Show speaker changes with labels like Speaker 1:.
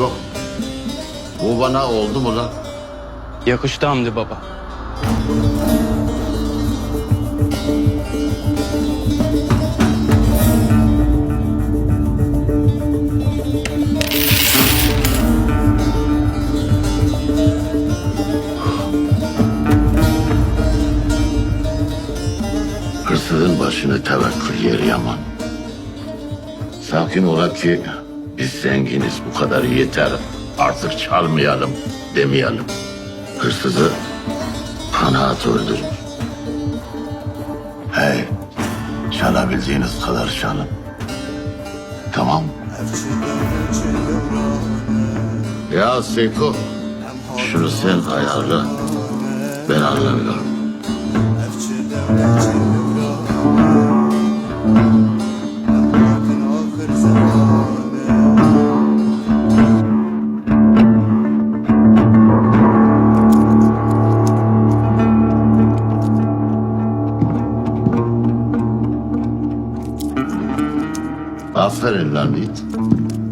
Speaker 1: Yok. Bu bana oldu mu lan?
Speaker 2: Yakıştı Hamdi baba.
Speaker 1: Hırsızın başını tevekkül yeri yaman. Sakin ola ki biz zenginiz bu kadar yeter. Artık çalmayalım demeyelim. Hırsızı kanaat öldürür. Hey çalabildiğiniz kadar çalın. Tamam? Ya Seko şunu sen ayarla. Ben anlamıyorum. Aferin lan it.